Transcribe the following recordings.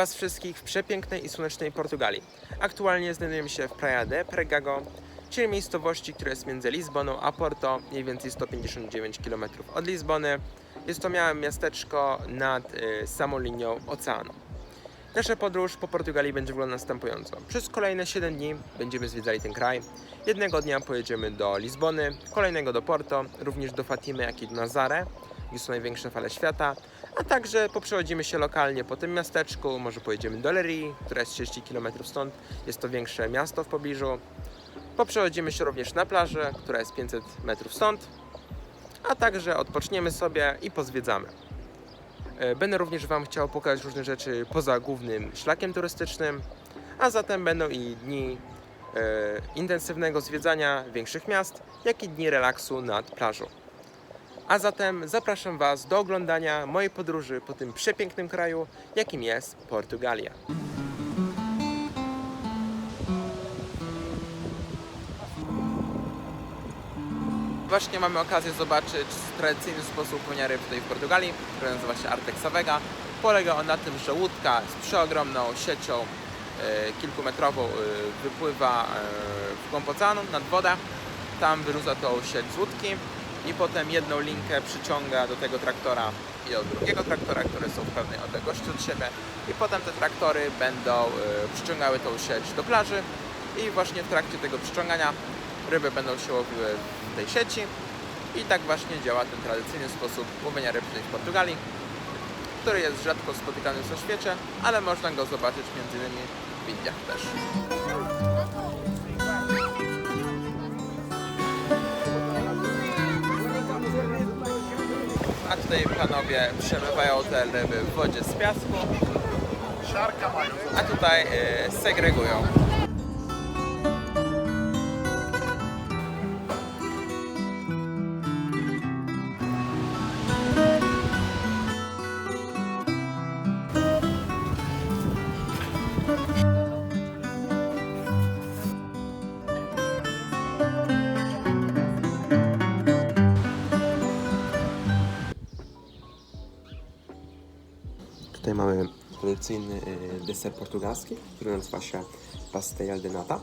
Was wszystkich w przepięknej i słonecznej Portugalii. Aktualnie znajdujemy się w Praia de Pregago, czyli miejscowości, która jest między Lizboną a Porto, mniej więcej 159 km od Lizbony. Jest to małe miasteczko nad y, samą linią oceanu. Nasza podróż po Portugalii będzie wyglądać następująco. Przez kolejne 7 dni będziemy zwiedzali ten kraj. Jednego dnia pojedziemy do Lizbony, kolejnego do Porto, również do Fatimy, jak i do Nazare, gdzie są największe fale świata, a także poprzechodzimy się lokalnie po tym miasteczku, może pojedziemy do Lerii, która jest 30 km stąd, jest to większe miasto w pobliżu. Poprzechodzimy się również na plażę, która jest 500 metrów stąd, a także odpoczniemy sobie i pozwiedzamy. E, Będę również Wam chciał pokazać różne rzeczy poza głównym szlakiem turystycznym, a zatem będą i dni e, intensywnego zwiedzania większych miast, jak i dni relaksu nad plażą. A zatem zapraszam Was do oglądania mojej podróży po tym przepięknym kraju, jakim jest Portugalia. Właśnie mamy okazję zobaczyć tradycyjny sposób łowienia ryb tutaj w Portugalii, który nazywa się Artek Savega. Polega on na tym, że łódka z przeogromną siecią e, kilkumetrową e, wypływa e, w głąb oceanu nad wodę. Tam wyrzuca tą sieć z łódki i potem jedną linkę przyciąga do tego traktora i do drugiego traktora, które są w pewnej odległości od siebie. I potem te traktory będą e, przyciągały tą sieć do plaży i właśnie w trakcie tego przyciągania ryby będą się łowiły w tej sieci. I tak właśnie działa ten tradycyjny sposób łowienia ryb tutaj w Portugalii, który jest rzadko spotykany na świecie, ale można go zobaczyć między innymi w Indiach też. Tutaj panowie przemywają te ryby w wodzie z piasku, a tutaj y, segregują. Tradycyjny y, deser portugalski, który nazywa się pastel de nata.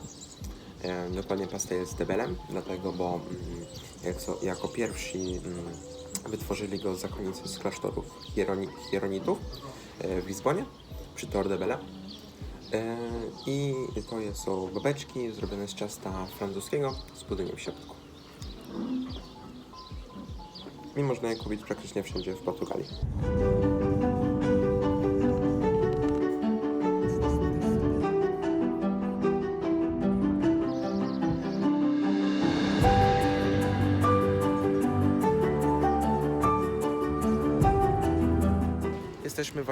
E, Dokładnie pastel z debelem, dlatego, bo mm, jak so- jako pierwsi mm, wytworzyli go zakonnicy z klasztorów hieroni, hieronitów e, w Lizbonie przy Tor de Bele. E, I to są babeczki zrobione z ciasta francuskiego z pudyniem w środku. I można je kupić praktycznie wszędzie w Portugalii.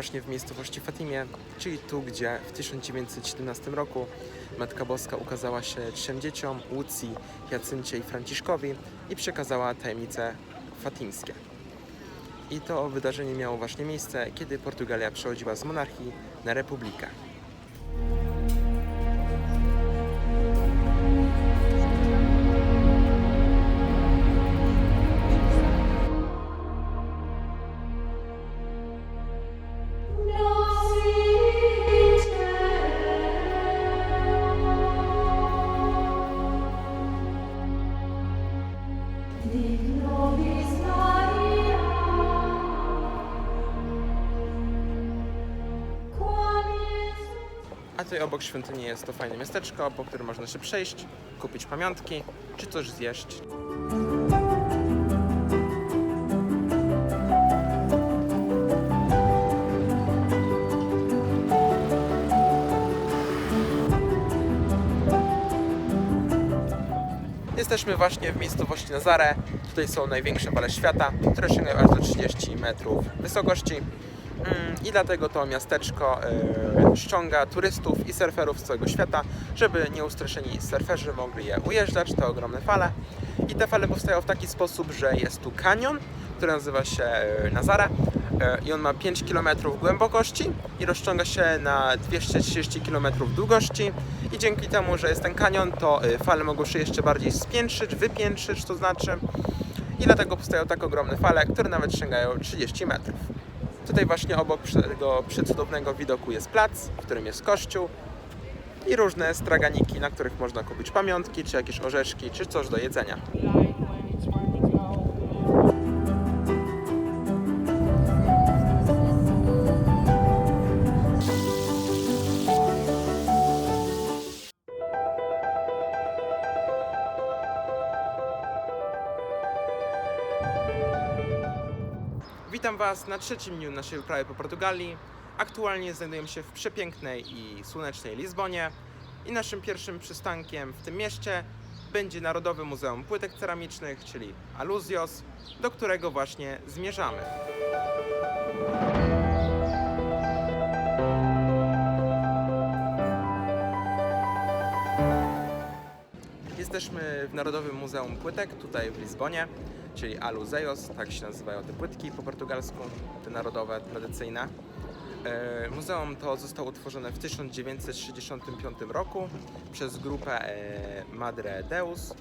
Właśnie w miejscowości Fatimie, czyli tu, gdzie w 1917 roku Matka Boska ukazała się trzem dzieciom, Łucji, Jacyncie i Franciszkowi i przekazała tajemnice fatimskie. I to wydarzenie miało właśnie miejsce, kiedy Portugalia przechodziła z monarchii na republikę. Tutaj obok świątyni jest to fajne miasteczko, po którym można się przejść, kupić pamiątki czy coś zjeść. Jesteśmy właśnie w miejscowości Nazare. Tutaj są największe fale świata, które sięgają aż do 30 metrów wysokości. I dlatego to miasteczko e, ściąga turystów i surferów z całego świata, żeby nieustraszeni surferzy mogli je ujeżdżać, te ogromne fale. I te fale powstają w taki sposób, że jest tu kanion, który nazywa się e, Nazara e, i on ma 5 km głębokości i rozciąga się na 230 km długości i dzięki temu, że jest ten kanion, to fale mogą się jeszcze bardziej spiętrzyć, wypiętrzyć, to znaczy i dlatego powstają tak ogromne fale, które nawet sięgają 30 metrów. Tutaj właśnie obok tego przecudownego widoku jest plac, w którym jest kościół i różne straganiki, na których można kupić pamiątki, czy jakieś orzeszki, czy coś do jedzenia. Witam Was na trzecim dniu naszej wyprawy po Portugalii. Aktualnie znajdujemy się w przepięknej i słonecznej Lizbonie i naszym pierwszym przystankiem w tym mieście będzie Narodowe Muzeum Płytek Ceramicznych, czyli Aluzios, do którego właśnie zmierzamy. Jesteśmy w Narodowym Muzeum Płytek, tutaj w Lizbonie, czyli Aluzeos, tak się nazywają te płytki po portugalsku, te narodowe, tradycyjne. E, Muzeum to zostało utworzone w 1965 roku przez grupę e, Madre Deus.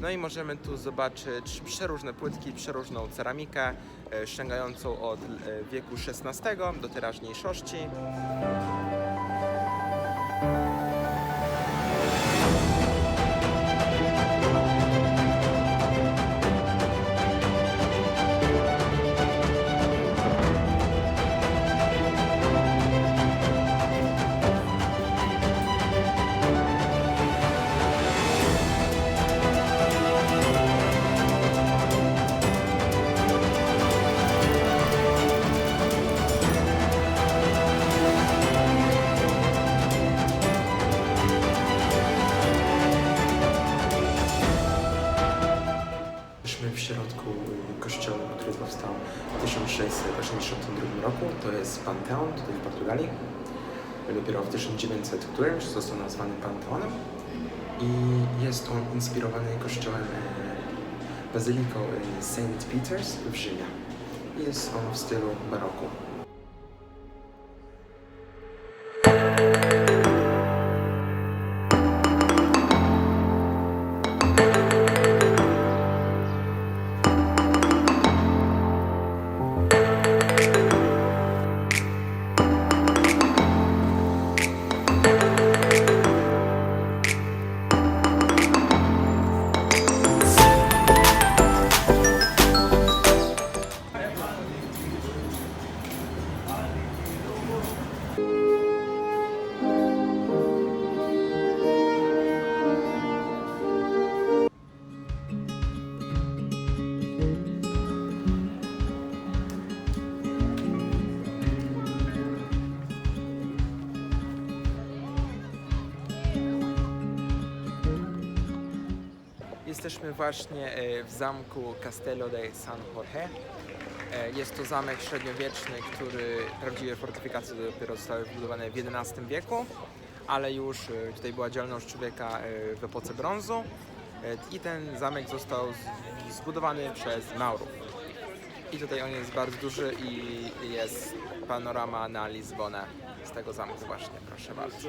No i możemy tu zobaczyć przeróżne płytki, przeróżną ceramikę, e, sięgającą od wieku XVI do teraźniejszości. Środku y, kościoła, który powstał w 1682 roku. To jest Panteon tutaj w Portugalii. Dopiero w 1900 którymś został nazwany Panteonem. I jest on inspirowany kościołem e, bazyliką e, St. Peter's w Rzymie. Jest on w stylu baroku. Właśnie e, w zamku Castello de San Jorge. E, Jest to zamek średniowieczny, który prawdziwe fortyfikacje dopiero zostały wybudowane w XI wieku, ale już e, tutaj była działalność człowieka w epoce brązu i ten zamek został zbudowany przez Maurów. I tutaj on jest bardzo duży i jest panorama na Lizbonę z tego zamku właśnie, proszę bardzo.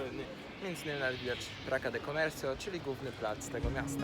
Między innymi widać Praca de Comercio, czyli główny plac tego miasta.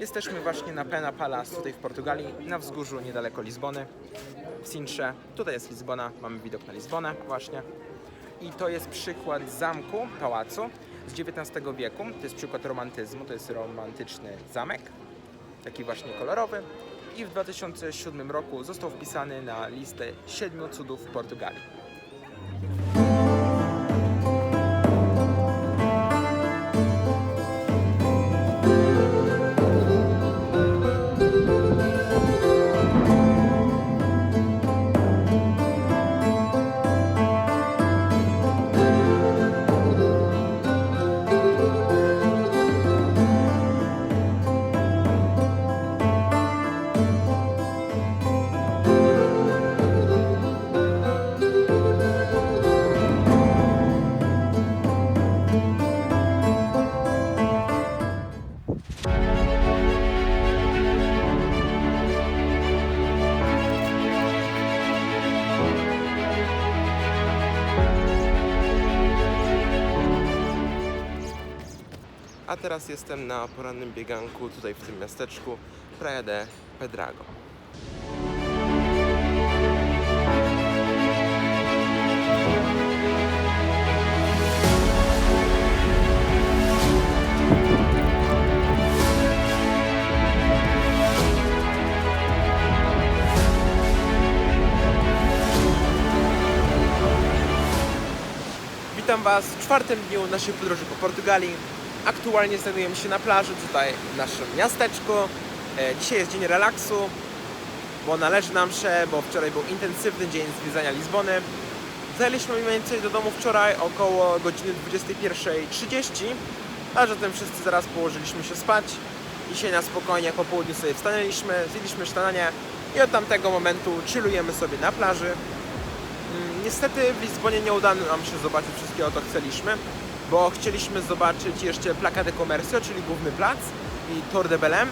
Jesteśmy właśnie na Pena Palace tutaj w Portugalii, na wzgórzu niedaleko Lizbony, w Sintrze. Tutaj jest Lizbona, mamy widok na Lizbonę właśnie. I to jest przykład zamku, pałacu z XIX wieku. To jest przykład romantyzmu, to jest romantyczny zamek. taki właśnie kolorowy. I w 2007 roku został wpisany na listę siedmiu cudów Portugalii. Teraz jestem na porannym bieganku tutaj w tym miasteczku Praia de Pedrago. Witam Was w czwartym dniu naszej podróży po Portugalii. Aktualnie znajdujemy się na plaży tutaj w naszym miasteczku. E, Dzisiaj jest dzień relaksu, bo należy nam się, bo wczoraj był intensywny dzień zwiedzania Lizbony. Zajęliśmy mniej więcej do domu wczoraj około godziny 21.30, a zatem wszyscy zaraz położyliśmy się spać. Dzisiaj na spokojnie po południu sobie wstanęliśmy, zjedliśmy śniadanie i od tamtego momentu chillujemy sobie na plaży. Mm, Niestety w Lizbonie nie udało nam się zobaczyć wszystkiego, co chcieliśmy, bo chcieliśmy zobaczyć jeszcze Placa de Comercio, czyli główny plac i Tor de Belém,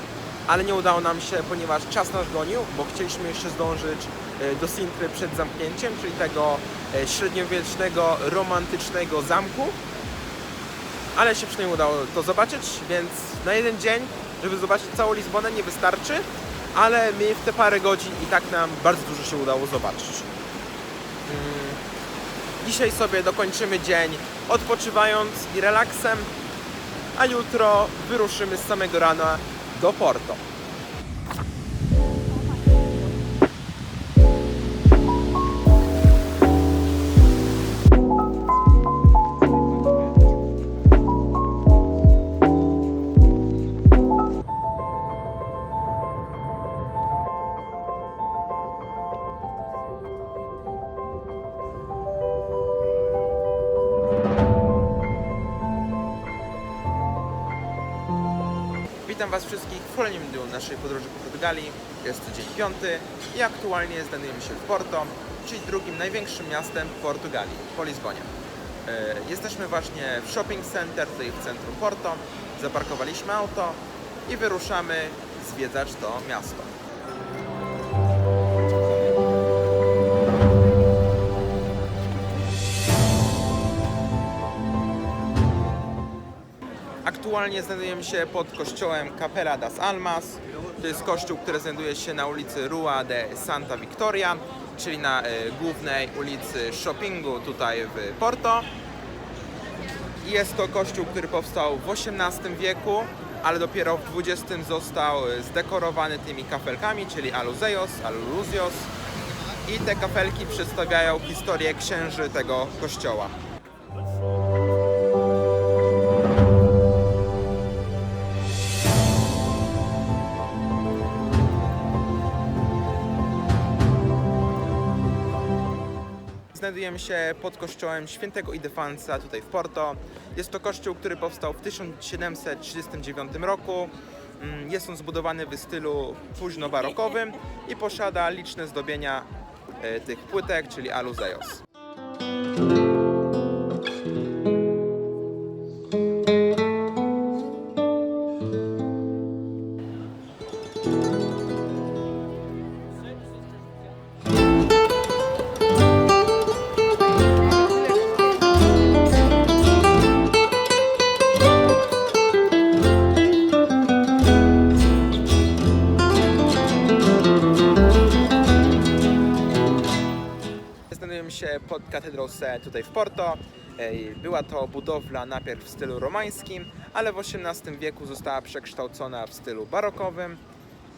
ale nie udało nam się, ponieważ czas nas gonił, bo chcieliśmy jeszcze zdążyć e, do Sintry przed zamknięciem, czyli tego e, średniowiecznego, romantycznego zamku, ale się przynajmniej udało to zobaczyć, więc na jeden dzień, żeby zobaczyć całą Lizbonę nie wystarczy, ale my w te parę godzin i tak nam bardzo dużo się udało zobaczyć. Dzisiaj sobie dokończymy dzień odpoczywając i relaksem, a jutro wyruszymy z samego rana do Porto. Witam Was wszystkich w kolejnym dniu naszej podróży po Portugalii. Jest dzień piąty i aktualnie znajdujemy się w Porto, czyli drugim największym miastem Portugalii, po Lizbonie. E, Jesteśmy właśnie w shopping center, tutaj w centrum Porto. Zaparkowaliśmy auto i wyruszamy zwiedzać to miasto. Aktualnie znajdujemy się pod kościołem Capela das Almas. To jest kościół, który znajduje się na ulicy Rua de Santa Victoria, czyli na e, głównej ulicy shoppingu tutaj w Porto. Jest to kościół, który powstał w XVIII wieku, ale dopiero w XX został e, zdekorowany tymi kafelkami, czyli aluzeios, aluzios. I te kafelki przedstawiają historię księży tego kościoła. Znajdujemy się pod kościołem świętego Idefansa tutaj w Porto. Jest to kościół, który powstał w 1739 roku. Mm, Jest on zbudowany w stylu późno-barokowym i posiada liczne zdobienia e, tych płytek, czyli aluzeios. Katedrą Se tutaj w Porto. Była to budowla najpierw w stylu romańskim, ale w XVIII wieku została przekształcona w stylu barokowym.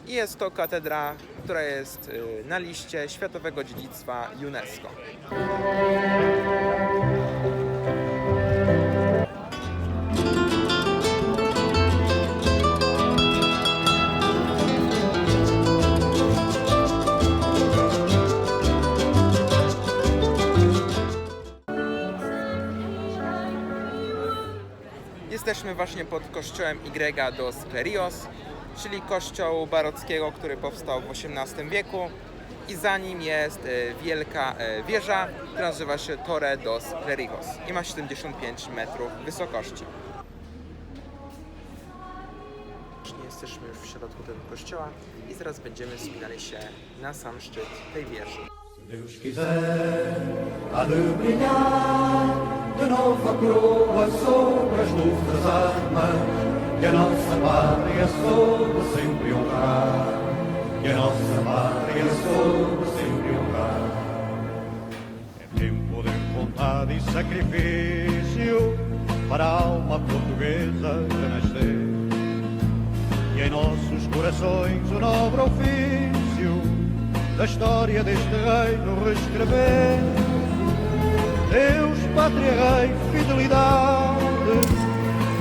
I jest to katedra, która jest y, na liście Światowego Dziedzictwa UNESCO. Jesteśmy właśnie pod kościołem Y dos Clerios, czyli kościół barockiego, który powstał w XVIII wieku i za nim jest e, wielka e, wieża, która nazywa się Torre dos Clerigos i ma 75 metrów wysokości. Jesteśmy już w środku tego kościoła i zaraz będziemy wspinali się na sam szczyt tej wieży. Deus quiser, há de brilhar de novo a coroa sobre as luzes armas que a nossa pátria soube sempre honrar, que a nossa pátria soube sempre honrar. É tempo de vontade e sacrifício para a alma portuguesa renascer e em nossos corações o nobre ofício da história deste reino reescrever. Deus, pátria, rei, fidelidade,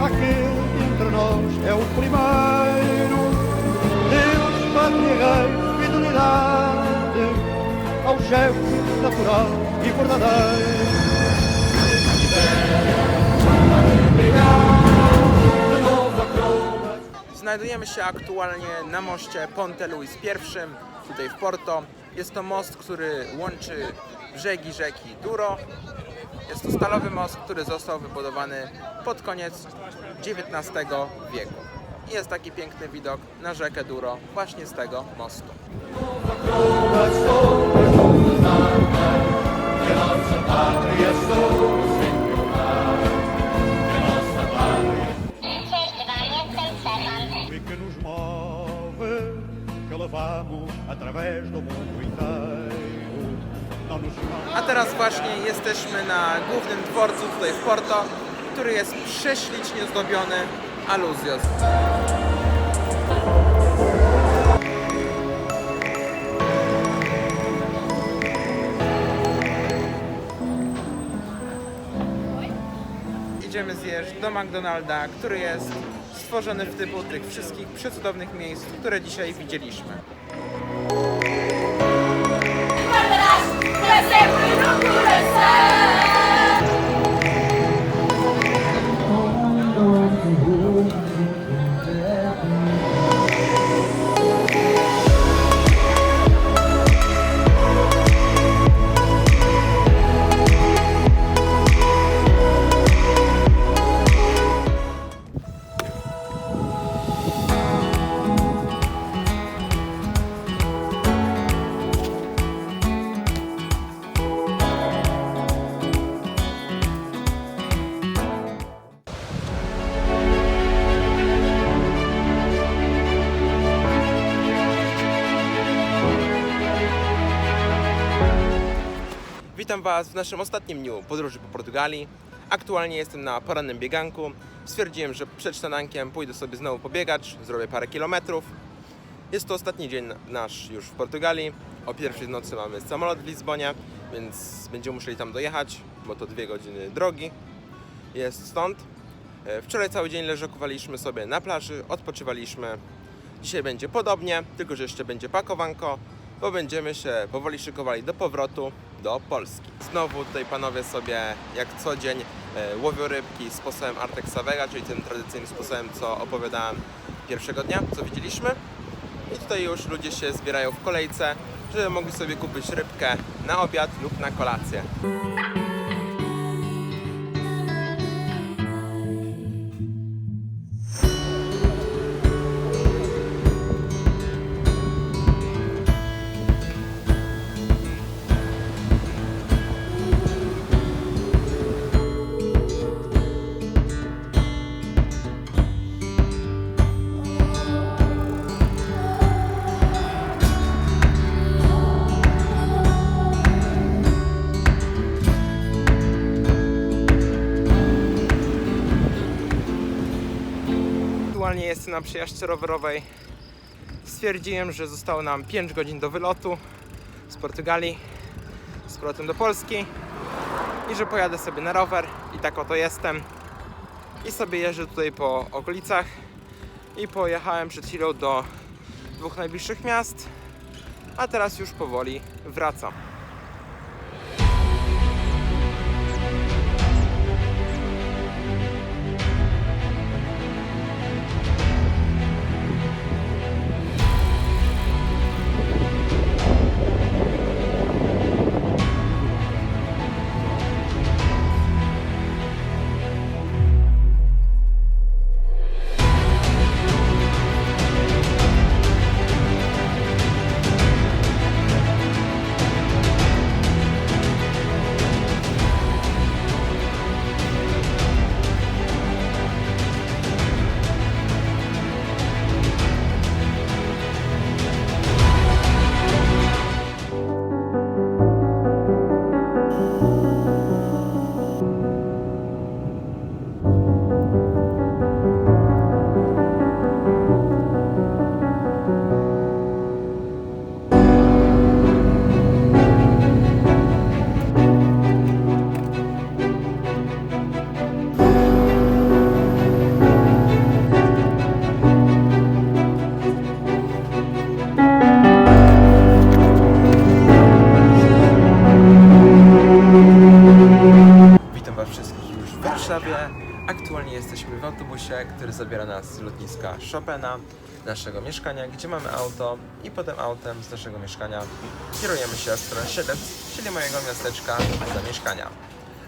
aquele que entre nós é o primeiro. Deus, pátria, rei, fidelidade, ao chefe natural e verdadeiro. Znajdujemy się aktualnie na moście Ponte Luis I, tutaj w Porto. Jest to most, który łączy brzegi rzeki Douro. Jest to stalowy most, który został wybudowany pod koniec XIX wieku. I jest taki piękny widok na rzekę Douro właśnie z tego mostu. que nos move, que levamos através A teraz właśnie jesteśmy na głównym dworcu tutaj w Porto, który jest prześlicznie zdobiony aluzją. Idziemy zjeść do McDonalda, który jest stworzony w typu tych wszystkich przecudownych miejsc, które dzisiaj widzieliśmy. Kürese, Bruno Kürese. Witam Was w naszym ostatnim dniu podróży po Portugalii. Aktualnie jestem na porannym bieganku. Stwierdziłem, że przed śniadankiem pójdę sobie znowu pobiegać, zrobię parę kilometrów. Jest to ostatni dzień nasz już w Portugalii. O pierwszej nocy mamy samolot w Lizbonie, więc będziemy musieli tam dojechać, bo to dwie godziny drogi jest stąd. E, Wczoraj cały dzień leżakowaliśmy sobie na plaży, odpoczywaliśmy. Dzisiaj będzie podobnie, tylko że jeszcze będzie pakowanko, bo będziemy się powoli szykowali do powrotu do Polski. Znowu tutaj panowie sobie jak co dzień e, łowią rybki sposobem Artexa Vega, czyli tym tradycyjnym sposobem, co opowiadałem pierwszego dnia, co widzieliśmy. I tutaj już ludzie się zbierają w kolejce, żeby mogli sobie kupić rybkę na obiad lub na kolację. Na przejażdżce rowerowej stwierdziłem, że zostało nam 5 godzin do wylotu z Portugalii z powrotem do Polski i że pojadę sobie na rower i tak oto jestem i sobie jeżdżę tutaj po okolicach i pojechałem przed chwilą do dwóch najbliższych miast, a teraz już powoli wracam. Który zabiera nas z lotniska Chopina, naszego mieszkania, gdzie mamy auto i potem autem z naszego mieszkania kierujemy się w stronę Siedlec, czyli mojego miasteczka zamieszkania.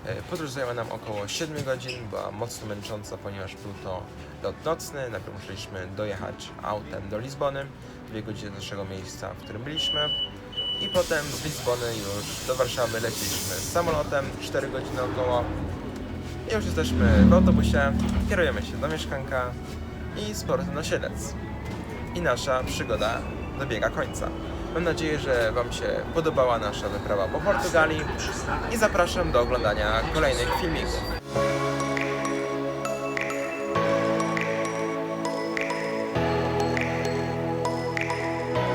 E, Podróż zajęła nam około 7 godzin, była mocno męcząca, ponieważ był to lot nocny. Najpierw musieliśmy dojechać autem do Lizbony, dwie godziny do naszego miejsca, w którym byliśmy. I potem z Lizbony już do Warszawy leciliśmy samolotem, 4 godziny około. I już jesteśmy w autobusie, kierujemy się do mieszkanka i z powrotem na Siedlec. I nasza przygoda dobiega końca. Mam nadzieję, że Wam się podobała nasza wyprawa po Portugalii i zapraszam do oglądania kolejnych filmików.